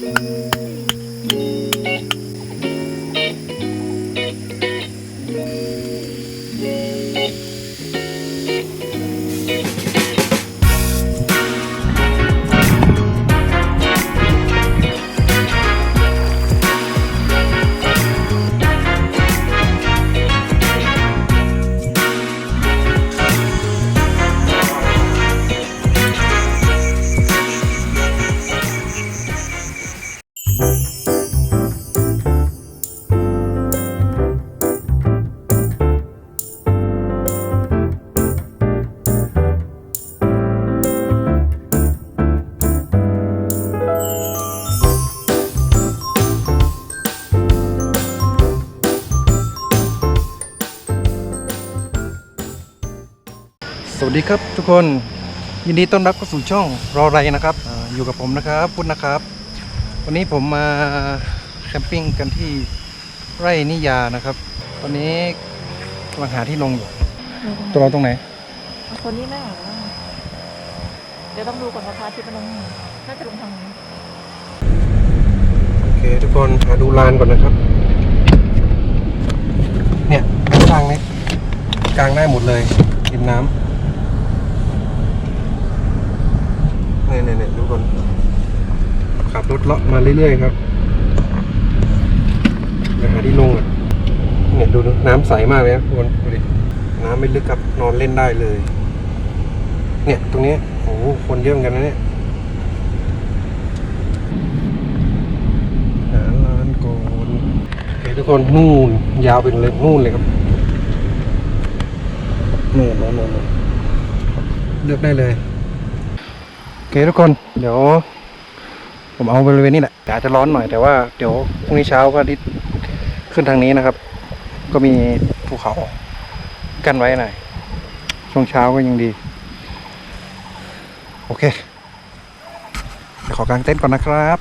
สวั สดีครับทุกคนยินดีต้อนรับเข้าสู่ช่องรอไรนะครับอาอยู่กับผมนะครับพุทธนะครับ วันนี้ผมมาแคมปิ้งกันที่ไร่นิยานะครับ ตอนนี้กำลังหาที่ลงอยู่ตัวเราตรงไหนเอาคนนี้ไม่เหรอเดี๋ยวต้องดูก่อนว่าพระอาทิตย์มันลงน่าจะลงทางนี้โอเคทุกคนหาดูลานก่อนนะครับ เนี่ยข้างนี้กลางได้หมดเลยกินน้ำ เนี่ยเนี่ยเนี่ยทุกคน ขับรถเลาะมาเรื่อยๆครับไปหาที่ลงอะเนี่ยดูนะน้ำใสมากเลยนะทุกคนดูดิน้ำไม่ลึกครับนอนเล่นได้เลย เนี่ยตรงนี้โอ้โหคนเยอะเหมือนกันนะเนี่ยหาร้านก่อนโอเคทุกคนนู่นยาวไปเลยนู่นเลยครับนู่นนู่นนู่นนู่นเลือกได้เลยโอ เคทุกคนเดี๋ยว ผมเอาบริเวณนี้แหละอาจจะร้อนหน่อยแต่ว่าเดี๋ยวพรุ่งนี้เช้าก็ดิขึ้นทางนี้นะครับ ก็มีภูเขากั้นไว้หน่อยช่วงเช้าก็ยังดี โอเคขอกางเต็นท์ก่อนนะครับ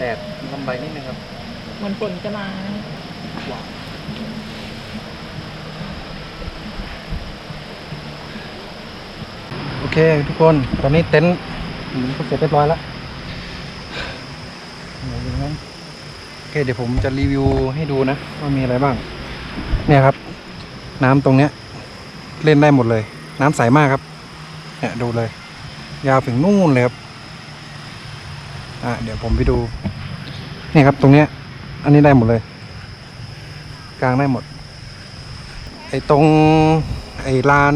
แดดลำไรนิดนึงครับเหมือนฝนจะมาโอเคทุกคนตอนนี้เต็นท์อืมก็เสร็จเรียบร้อยแล้วไหนดูนโอเคเดี๋ยวผมจะรีวิวให้ดูนะว่ามีอะไรบ้าง เนี่ยครับ น้ำตรงเนี้ย เล่นได้หมดเลย น้ำใสมากครับเนี่ยดูเลย ยาวถึงนู่นเลยครับ อะเดี๋ยวผมไปดู เนี่ยครับตรงเนี้ย อันนี้ได้หมดเลย กลางได้หมด ไอ้ตรงไอ้ลาน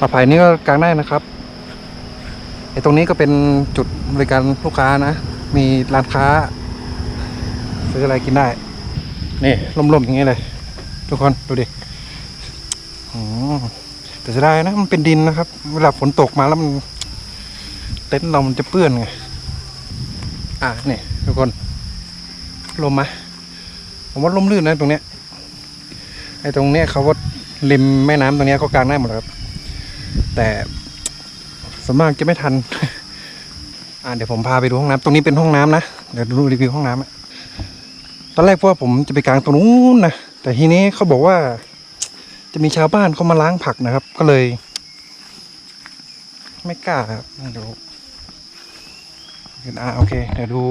ปลาไผ่นี่ก็กลางได้นะครับไอ้ตรงนี้ก็เป็นจุดบริการลูกค้านะ มีร้านค้าซื้ออะไรกินได้ นี่ล่มๆอย่างนี้เลย ทุกคนดูดิอ๋อแต่จะได้นะมันเป็นดินนะครับ เวลาฝนตกมาแล้วมัน เต็นท์เรามันจะเปื้อนไง อะนี่ทุกคน ลมไหมผมว่าลมลื่นนะตรงเนี้ยไอ้ตรงเนี้ยเขาว่าริมแม่น้ำตรงเนี้ยเขากางได้หมดครับ แต่ส่วนมากจะไม่ทัน อ่าเดี๋ยวผมพาไปดูห้องน้ำตรงนี้เป็นห้องน้ำนะเดี๋ยวดูรีวิวห้องน้ำอะตอนแรกว่าผมจะไปกางตรงนู้นนะแต่ทีนี้เขาบอกว่า จะมีชาวบ้านเขามาล้างผักนะครับ ก็เลย ไม่กล้าครับเดี๋ยว อ่าโอเค เดี๋ยวดู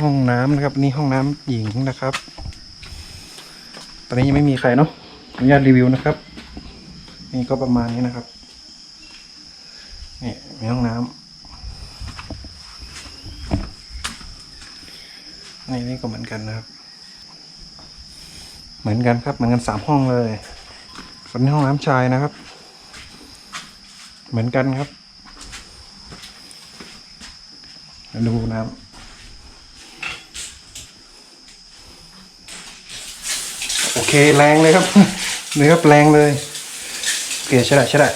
ห้องน้ำนะครับ นี่ห้องน้ำหญิงนะครับ ตอนนี้ยังไม่มีใครเนาะขออนุญาตรีวิวนะครับ นี่ก็ประมาณนี้นะครับนี่มีห้องน้ำนี่นี่ก็เหมือนกันนะครับ เหมือนกันครับ เหมือนกันสามห้องเลยส่วนนี้ห้องน้ำชายนะครับ เหมือนกันครับมา ดูน้ำโอเคแรงเลยครับเนื้อครับแรงเลยโอเคใช่ได้ใช่ได้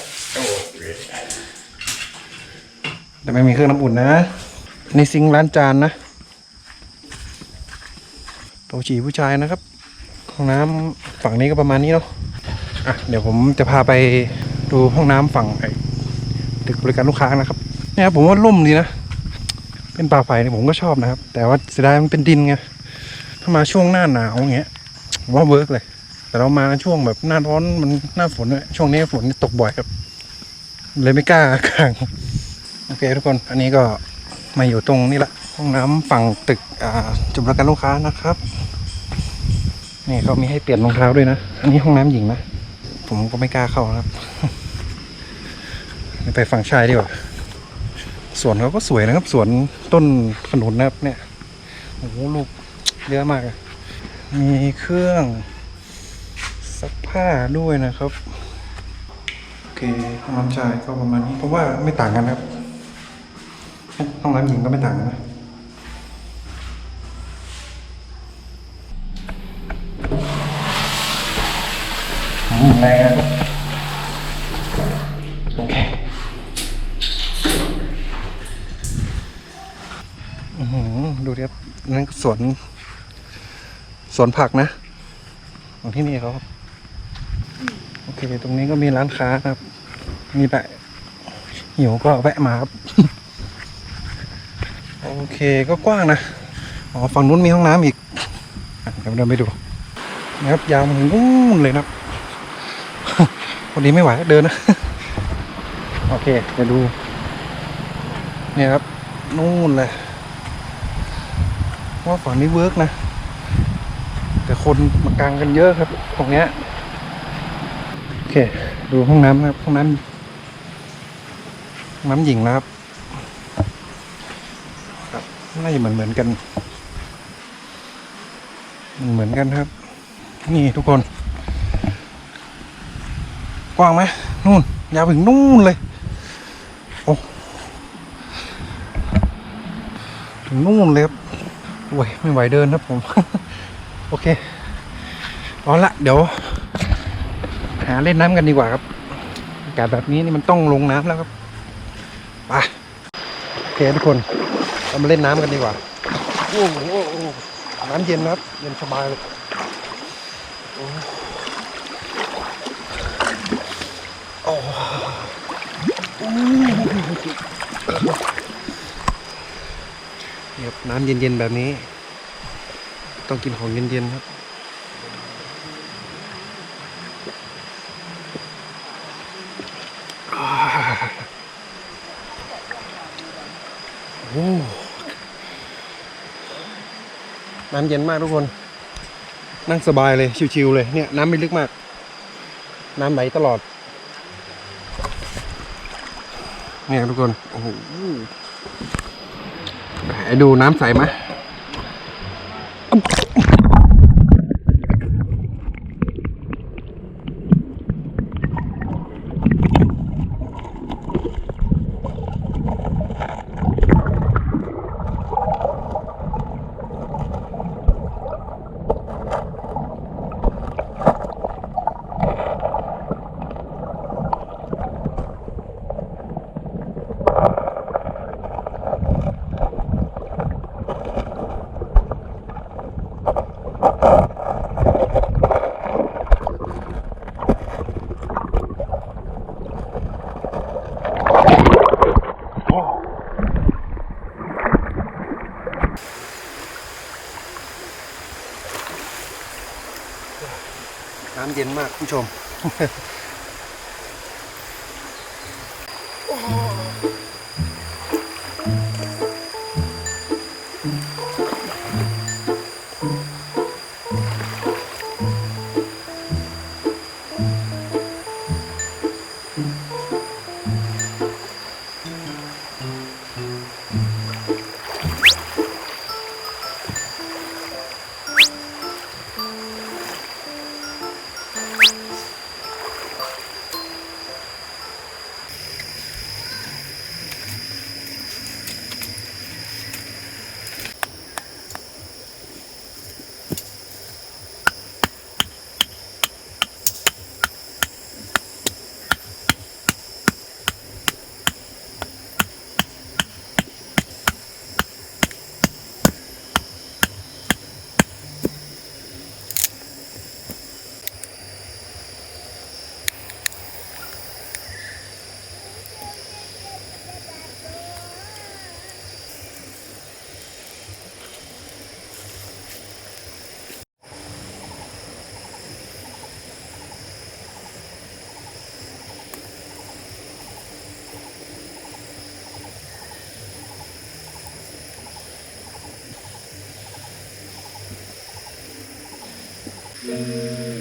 แต่ไม่มีเครื่องน้ำอุ่นนะในซิงค์ล้านจานนะโตะจีผู้ชายนะครับห้องน้ำฝั่งนี้ก็ประมาณนี้เนาะอะเดี๋ยวผมจะพาไปดูห้องน้ำฝั่งตึกบริการลูกค้านะครับเนี่ยครับผมว่าร่มดีนะ เป็นป่าไผ่เนี่ยผมก็ชอบนะครับ แต่ว่าเสียดายมันเป็นดินไงถ้ามาช่วงหน้าหนาวอย่างเงี้ยว่าเวิร์กเลย แต่เรามาช่วงแบบหน้าร้อนมันหน้าฝนเนี่ยช่วงนี้ฝนตกบ่อยครับ เลยไม่กล้ากางโอเคทุกคนอันนี้ก็มาอยู่ตรงนี้ละห้องน้ำฝั่งตึกจุดบริการลูกค้านะครับนี่เขามีให้เปลี่ยนรองเท้าด้วยนะ อันนี้ห้องน้ำหญิงนะ ผมก็ไม่กล้าเข้านะครับ ไปฝั่งชายดีกว่า สวนเขาก็สวยนะครับ สวนต้นขนุนนะครับเนี่ยโอ้โหลูกเยอะมากมีเครื่องซักผ้าด้วยนะครับ โอเคห้องน้ำชายก็ประมาณนี้เพราะว่าไม่ต่างกันนะครับห้องน้ำหญิงก็ไม่ต่างกันนะอืมแรงนะโอเคอือหือดูดิ ครับนั่นสวนสวนผักนะ ของที่นี่เขาครับ โอเค ตรงนี้ก็มีร้านค้าครับ มีแต่หิวก็แวะมาครับ โอเคก็กว้างนะ อ๋อ ฝั่งนู้นมีห้องน้ำอีกเดี๋ยวเดินไปดูนะครับยาวมาถึงนู่นเลยนะครับวันนี้ไม่ไหวเดินนะ โอเคเดี๋ยวดู เนี่ยครับ นู่นเลย ว่าฝั่งนี้เวิร์กนะ แต่คนมากางกันเยอะครับตรงเนี้ยโอเค ดูห้องน้ำครับห้องน้ำน้ำหญิงนะครับครับน่าจะเหมือนเหมือนกันเหมือนกันครับ นี่ทุกคน กว้างไหมนู่น ยาวถึงนู่นเลยโอ้ถึงนู่นเลยครับ โอ้ยไม่ไหวเดินครับผม โอเคเอาละเดี๋ยว หาเล่นน้ำกันดีกว่าครับอากาศแบบนี้นี่มันต้องลงน้ำแล้วครับไปโอเคทุกคนเรามาเล่นน้ำกันดีกว่าโอ้โหน้ำเย็นนะครับ เย็นสบายเลยเนี่ย ครับน้ำเย็นๆแบบนี้ ต้องกินของเย็นๆครับอ่าโอ้น้ำเย็นมากทุกคน นั่งสบายเลยชิวๆเลยเนี่ยน้ำไม่ลึกมาก น้ำไหลตลอด เนี่ยทุกคน โอ้โห ดูน้ำใสไหม เย็นมากผู้ชม Música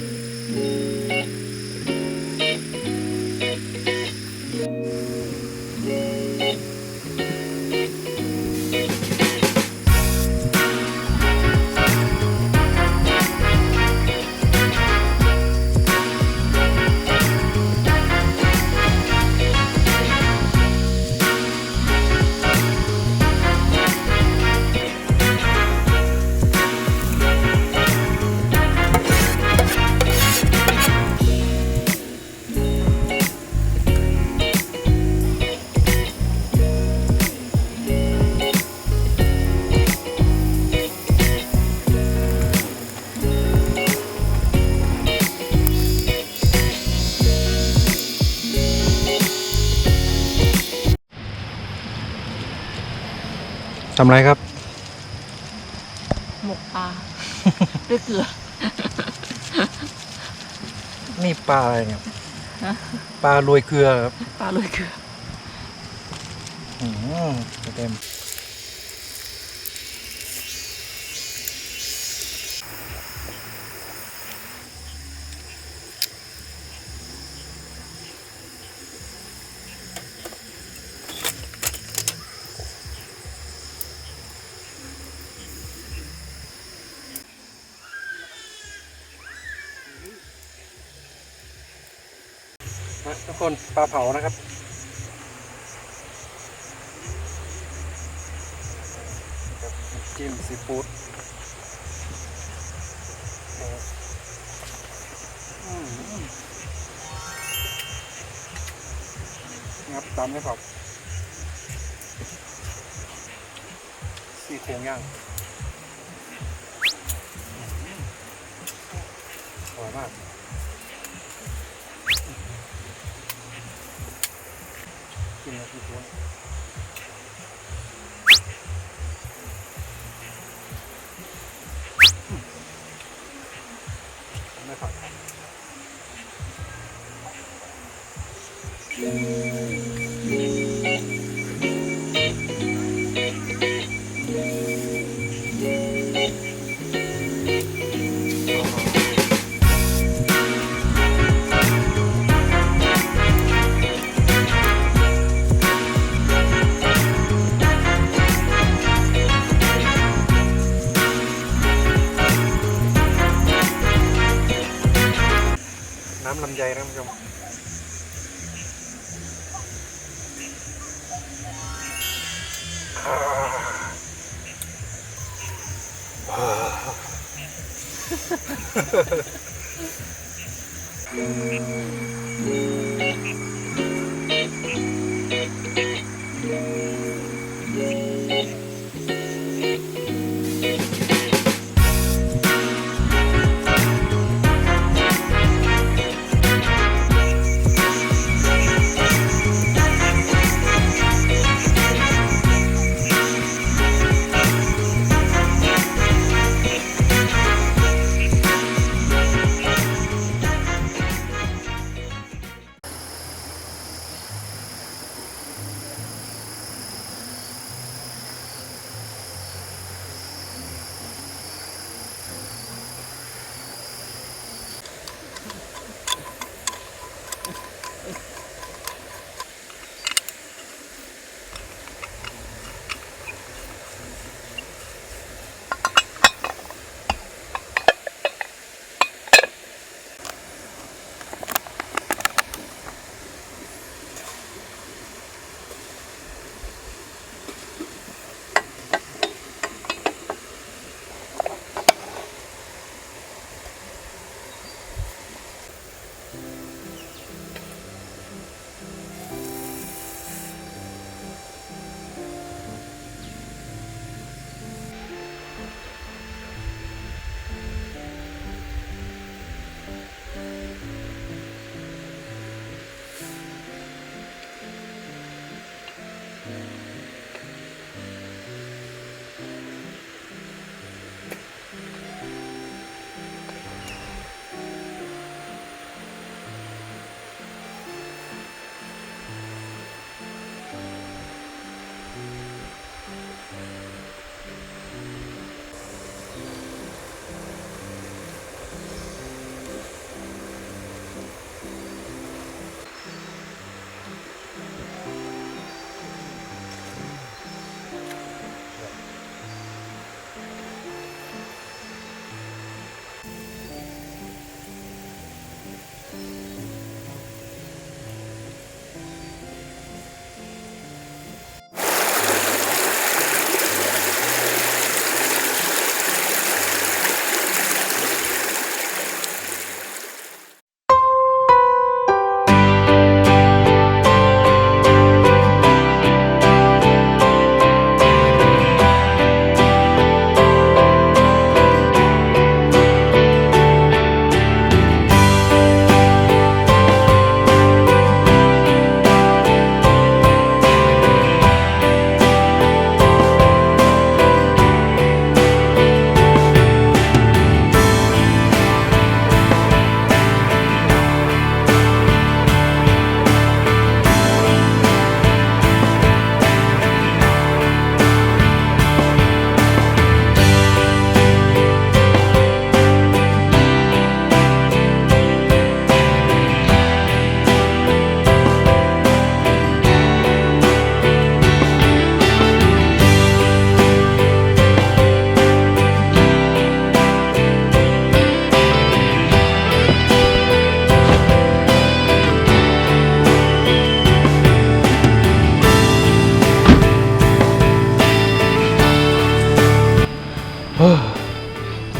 ทำไรครับ หมกปลา ด้วยเกลือ นี่ปลาอะไรเนี่ยฮะ ปลาโรยเกลือครับปลาด้วยเกลือ อืมเต็ม ทุกคนปลาเผานะครับ จิ้มซีฟู้ดงับตามให้ครับซี่โครงย่างอร่อยมาก กิ bayramcım. Ha ha ha.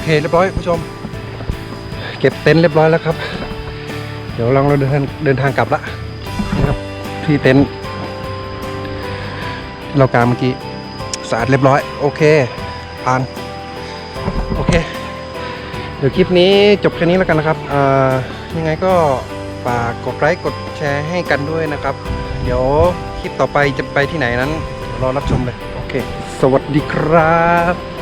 ไยนะคุณผู้ชมเรียบร้อยผู้ชม เก็บเต็นท์เรียบร้อยแล้วครับ เดี๋ยวเราเดินทางเดินทางกลับละนี่ครับที่เต็นท์เรากางเมื่อกี้สะอาดเรียบร้อย โอเคผ่านโอเค เดี๋ยวคลิปนี้จบแค่นี้แล้วกันนะครับยังไงก็ฝากกดไลค์กดแชร์ให้กันด้วยนะครับ เดี๋ยวคลิปต่อไปจะไปที่ไหนนั้นรอรับชมเลย โอเค สวัสดีครับ